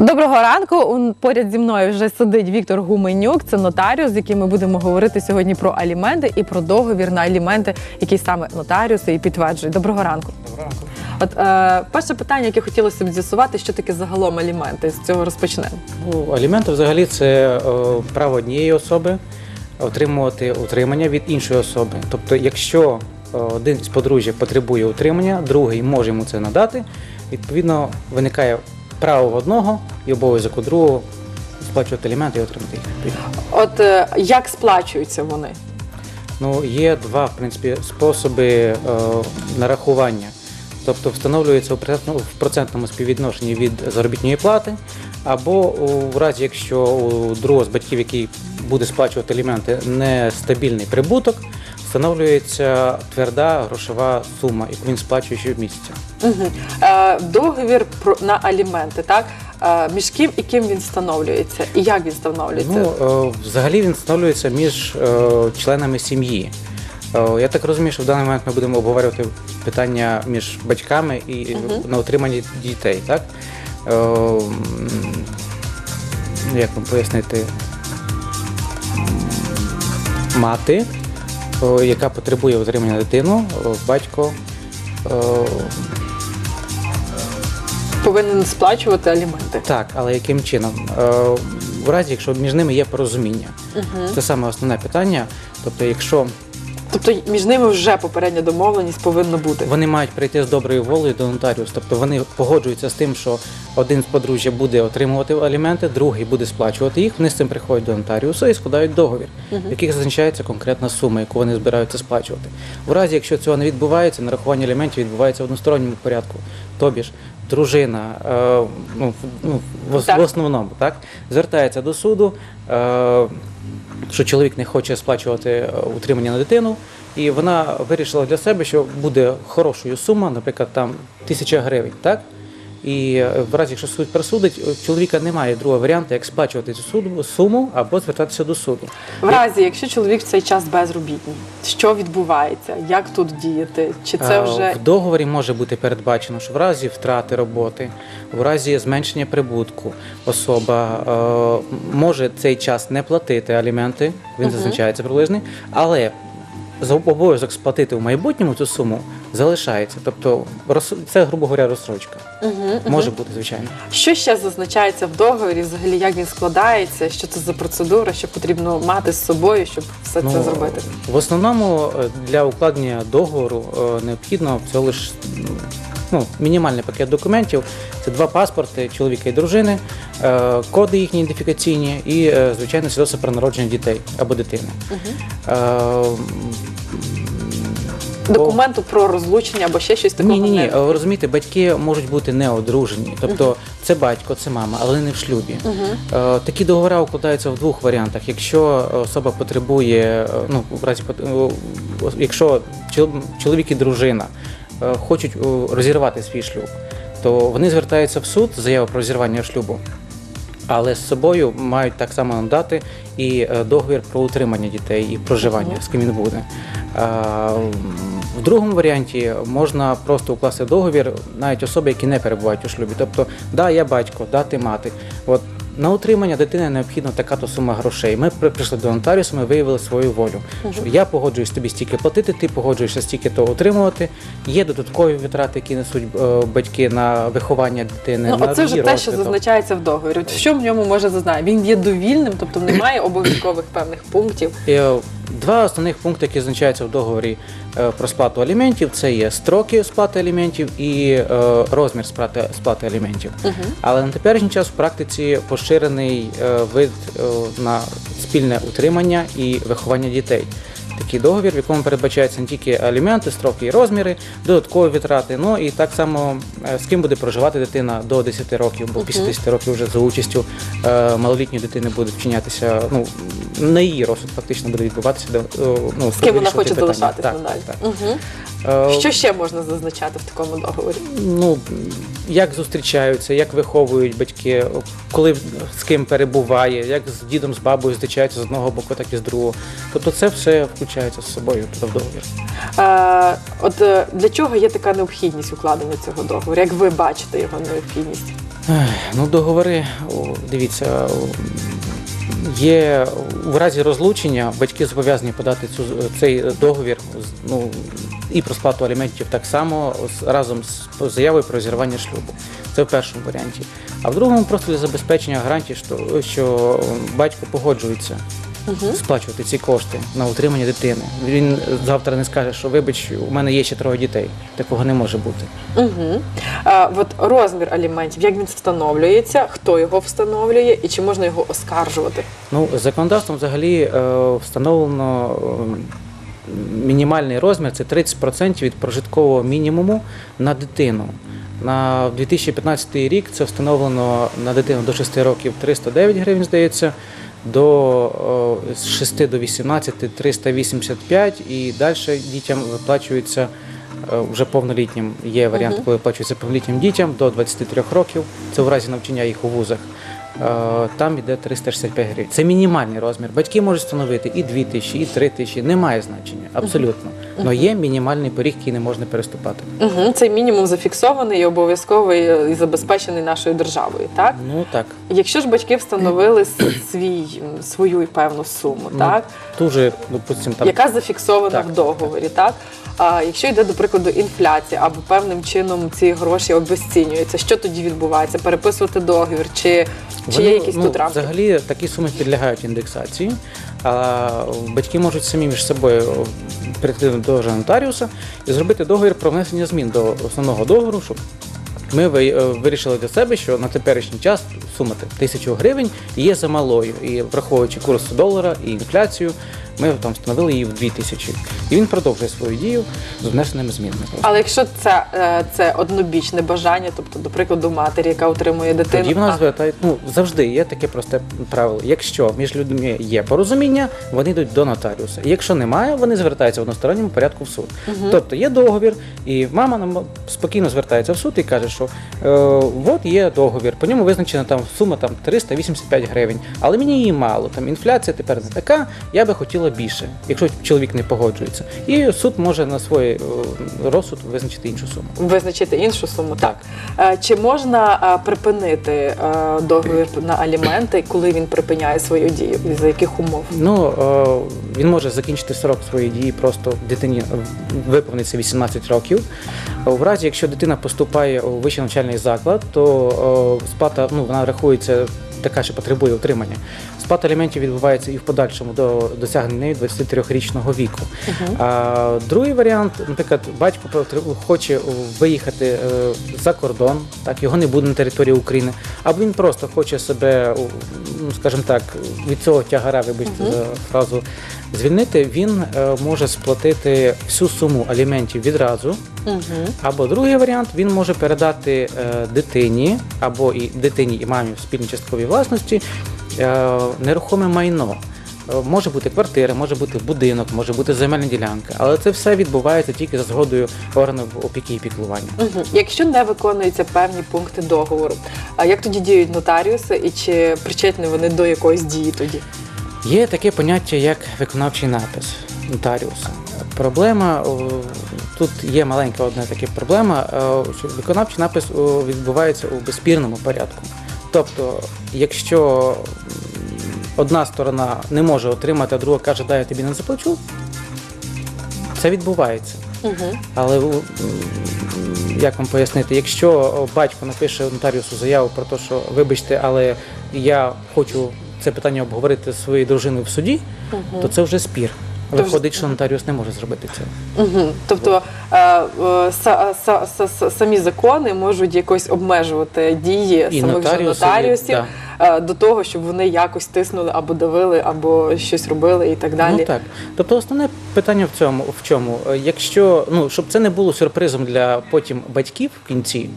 Доброго ранку. Поряд зі мною вже сидить Віктор Гуменюк. Це нотаріус, з яким ми будемо говорити сьогодні про аліменти і про договір на аліменти, який саме нотаріуси і підтверджують. Доброго ранку. Доброго ранку. От е, перше питання, яке хотілося б з'ясувати, що таке загалом аліменти. З цього розпочнемо. Ну, аліменти взагалі це е, право однієї особи отримувати утримання від іншої особи. Тобто, якщо е, один з подружжя потребує утримання, другий може йому це надати, відповідно виникає право в одного і обов'язок у другого сплачувати аліменти і отримати їх. От е, як сплачуються вони? Ну, є два в принципі способи е, нарахування. Тобто встановлюється в процентному співвідношенні від заробітної плати, або у разі, якщо у другого з батьків, який буде сплачувати аліменти, нестабільний прибуток, встановлюється тверда грошова сума, яку він сплачує щомісяця. Угу. Е, договір про на аліменти, так? Е, між ким і ким він встановлюється? І як він встановлюється? Ну, е, взагалі він встановлюється між е, членами сім'ї. Е, Я так розумію, що в даний момент ми будемо обговорювати питання між батьками і Мгм. на утриманні дітей, так? Е, м, Як вам пояснити? Мати, яка потребує отримання дитину, е, батько. е, Повинен сплачувати аліменти. Так, але яким чином? Е, В разі, якщо між ними є порозуміння. Угу. Це саме основне питання. Тобто, якщо Тобто між ними вже попередня домовленість повинна бути. вони мають прийти з доброю волею до нотаріуса, тобто вони погоджуються з тим, що один з подружжя буде отримувати аліменти, другий буде сплачувати їх. Вони з цим приходять до нотаріуса і складають договір, в яких зазначається конкретна сума, яку вони збираються сплачувати. В разі, якщо цього не відбувається, нарахування аліментів відбувається в односторонньому порядку. Тобі ж дружина, е, ну, в- ну, в, в основному, так звертається до суду. Що чоловік не хоче сплачувати е, утримання на дитину, і вона вирішила для себе, що буде хорошою сума, наприклад, там тисяча гривень, так? І е, в разі, якщо суд присудить, у чоловіка немає другого варіанту, як сплачувати цю суму або звертатися до суду. В разі, якщо чоловік в цей час безробітний, що відбувається? Як тут діяти? Чи це Е, вже в договорі може бути передбачено, що в разі втрати роботи, в разі зменшення прибутку, особа е, може цей час не платити аліменти, він зазначається приблизний, але обов'язок сплатити в майбутньому цю суму залишається. Тобто роз- це, грубо говоря, розстрочка. Угу. Може бути, звичайно. що ще зазначається в договорі? Взагалі, як він складається? Що це за процедура? Що потрібно мати з собою, щоб все це Ну, зробити? В основному е, для укладення договору е, необхідно всього лише ну, мінімальний пакет документів. Це два паспорти чоловіка і дружини, е, коди їхні ідентифікаційні і, е, звичайно, свідоцтво про народження дітей або дитини. Е, бо- Документу про розлучення або ще щось такого Ні, ні, ні. Ви розумієте, батьки можуть бути не одружені. Тобто це батько, це мама, але не в шлюбі. Е, Такі договори укладаються в двох варіантах. Якщо особа потребує, е, ну в разі е, якщо чоловік і дружина е, хочуть е, розірвати свій шлюб, то вони звертаються в суд з заявою про розірвання шлюбу. Але з собою мають так само надати і е, договір про утримання дітей і проживання, з ким він буде. В другому варіанті можна просто укласти договір навіть особи, які не перебувають у шлюбі. Тобто, да, я батько, да, ти мати. От на утримання дитини необхідна така то сума грошей. Ми при- прийшли до нотаріуса, ми виявили свою волю. Що я погоджуюсь тобі стільки платити, ти погоджуєшся стільки то утримувати. Є додаткові витрати, які несуть е, батьки на виховання дитини. Ну, на оце вже її те, що розвиток. зазначається в договорі. От Що в ньому може зазначити? Він є довільним, тобто немає обов'язкових певних пунктів. Е, Два основних пункти, які зазначаються в договорі е, про сплату аліментів, це є строки сплати аліментів і е, розмір сплати, сплати аліментів. Але на теперішній час в практиці поширений е, вид на спільне утримання і виховання дітей. Такий договір, в якому передбачаються не тільки аліменти, строки і розміри, додаткові витрати. Ну і так само з ким буде проживати дитина до 10 років, бо після Мгм. 10 років вже за участю малолітньої дитини буде вчинятися. Ну на її розсуд фактично буде відбуватися. де, е, Ну, З ким вона хоче питання. залишатись Так, надалі. так. Угу. Е, Що ще можна зазначати в такому договорі? ну як зустрічаються, як виховують батьки, коли з ким перебуває, як з дідом, з бабою зустрічаються з одного боку, так і з другого. Тобто це все включається з собою в договір. Е, от е, для чого є така необхідність укладення цього договору? Як ви бачите його необхідність? Ну, договори, дивіться, є в разі розлучення батьки зобов'язані подати цю, цей договір ну, і про сплату аліментів так само разом з заявою про зірвання шлюбу. Це в першому варіанті. А в другому просто для забезпечення гарантій, що, що батько погоджується сплачувати ці кошти на утримання дитини. Він завтра не скаже, що вибач, у мене є ще троє дітей. Такого не може бути. Угу. А, от розмір аліментів, як він встановлюється, хто його встановлює і чи можна його оскаржувати? Ну, законодавством взагалі е, встановлено е, мінімальний розмір це 30% від прожиткового мінімуму на дитину. На 2015 рік це встановлено на дитину до 6 років 309 гривень, здається, до е, з 6 до 18 385 і далі дітям виплачується е, вже повнолітнім. Є варіант, коли виплачується повнолітнім дітям до 23 років. Це в разі навчання їх у вузах. Е, Там йде 365 гривень. Це мінімальний розмір. Батьки можуть встановити і 2 тисячі, і 3 тисячі. Немає значення, абсолютно. Але є мінімальний поріг, який не можна переступати. Угу. Цей мінімум зафіксований і обов'язковий і забезпечений нашою державою, так? Ну так. Якщо ж батьки встановили свій, свою певну суму, Ну, так? Дуже, допустимо, там яка зафіксована Так, в договорі, так? А якщо йде, до прикладу, інфляція або певним чином ці гроші обесцінюються, що тоді відбувається? Переписувати договір, чи, чи є якісь ну, тут рамки? Взагалі такі суми підлягають індексації. А батьки можуть самі між собою прийти до ж нотаріуса і зробити договір про внесення змін до основного договору, щоб ми е, вирішили для себе, що на теперішній час сума тисячу гривень є замалою. І враховуючи курс долара і інфляцію, ми там встановили її в 2000. І він продовжує свою дію з внесеними змінами. Але якщо це, е, це однобічне бажання, тобто, до прикладу, матері, яка утримує дитину, Тоді в нас а, звертають, ну завжди є таке просте правило. Якщо між людьми є порозуміння, вони йдуть до нотаріуса. І якщо немає, вони звертаються в односторонньому порядку в суд. Тобто є договір, і мама нам спокійно звертається в суд і каже, що е, от є договір, по ньому визначена там сума там 385 гривень, але мені її мало. Там інфляція тепер не така, я би хотіла більше, якщо чоловік не погоджується. І суд може на свій е, розсуд визначити іншу суму. визначити іншу суму. Так. Е, Чи можна е, припинити договір на аліменти, коли він припиняє свою дію? І за яких умов? Ну, він може закінчити срок своєї дії, просто дитині виповниться 18 років. В разі, якщо дитина поступає у вищий навчальний заклад, то сплата ну, вона рахується така, що потребує утримання. Сплата аліментів відбувається і в подальшому до досягнення 23-річного віку. А другий варіант, наприклад, батько хоче виїхати е, за кордон, так його не буде на території України, або він просто хоче себе, ну скажімо так, від цього тягара, вибачте за фразу, звільнити. Він е, може сплатити всю суму аліментів відразу. Угу. Або другий варіант він може передати е, дитині або і дитині і мамі в спільній частковій власності нерухоме майно. Е, Може бути квартира, може бути будинок, може бути земельна ділянка, але це все відбувається тільки за згодою органів опіки і піклування. Угу. Якщо не виконуються певні пункти договору, а як тоді діють нотаріуси і чи причетні вони до якоїсь дії тоді? Є таке поняття, як виконавчий напис нотаріуса. Проблема тут є маленька одна така проблема, що виконавчий напис відбувається у безспірному порядку. Тобто, якщо одна сторона не може отримати, а друга каже, дай я тобі не заплачу, це відбувається. Угу. Але як вам пояснити, якщо батько напише нотаріусу заяву про те, що вибачте, але я хочу це питання обговорити зі своєю дружиною в суді, то це вже спір. Тож- Виходить, що нотаріус не може зробити це. Угу. Тобто е, е, са, са, са, са- самі закони можуть якось обмежувати дії І самих же нотаріусів да. е, до того, щоб вони якось тиснули або давили, або щось робили і так далі. Ну так. Тобто основне питання в цьому в чому? Е, Якщо ну щоб це не було сюрпризом для потім батьків в кінці,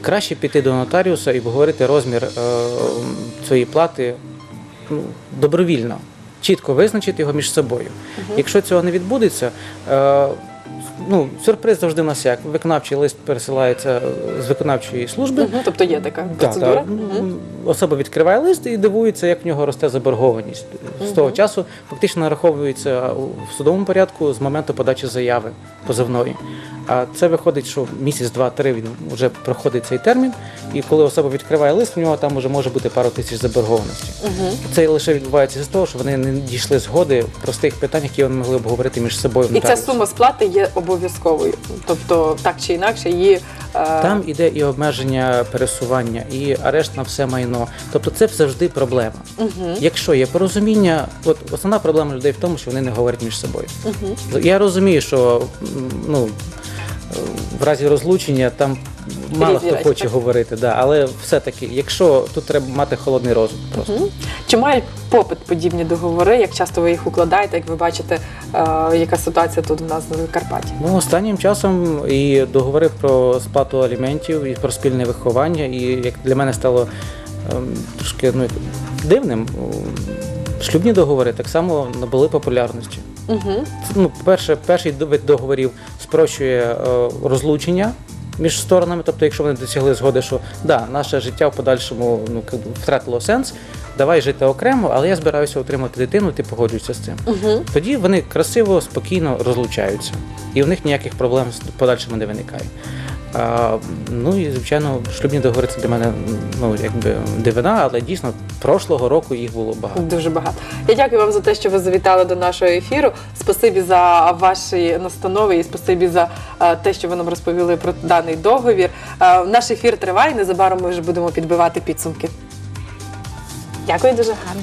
краще піти до нотаріуса і обговорити розмір е, цієї плати ну, добровільно, чітко визначити його між собою. Якщо цього не відбудеться, е, ну сюрприз завжди у нас як виконавчий лист пересилається е, з виконавчої служби. Тобто є така Так, процедура. Особа відкриває лист і дивується, як в нього росте заборгованість. З того часу фактично нараховується в судовому порядку з моменту подачі заяви позовної. А це виходить, що місяць, два-три він вже проходить цей термін, і коли особа відкриває лист, у нього там вже може бути пару тисяч заборгованості. Це лише відбувається з того, що вони не дійшли згоди в простих питаннях, які вони могли обговорити між собою. І ця сума сплати є обов'язковою. Тобто, так чи інакше, її е, Там іде і обмеження пересування, і арешт на все майно. Тобто це завжди проблема. Якщо є порозуміння, от основна проблема людей в тому, що вони не говорять між собою. Я розумію, що ну, в разі розлучення там мало хто хоче так? говорити, да, але все-таки, якщо тут треба мати холодний розум просто. Чи мають попит подібні договори? Як часто ви їх укладаєте? Як ви бачите, е, яка ситуація тут у нас в Карпаті? Ну, останнім часом і договори про сплату аліментів, і про спільне виховання, і як для мене стало ем, трошки ну, дивним, шлюбні договори так само набули популярності. Угу. Ну, перше, перший вид договорів спрощує е, розлучення між сторонами. Тобто, якщо вони досягли згоди, що да, наше життя в подальшому ну, как би втратило сенс, давай жити окремо, але я збираюся отримати дитину, ти погоджуєшся з цим. Угу. Тоді вони красиво, спокійно розлучаються, і в них ніяких проблем з подальшими не виникає. А, ну і звичайно, шлюбні договори це для мене ну якби дивина, але дійсно прошлого року їх було багато. Дуже багато. Я дякую вам за те, що ви завітали до нашого ефіру. Спасибі за ваші настанови і спасибі за е, те, що ви нам розповіли про даний договір. Е, Наш ефір триває. Незабаром ми вже будемо підбивати підсумки. Дякую дуже гарно.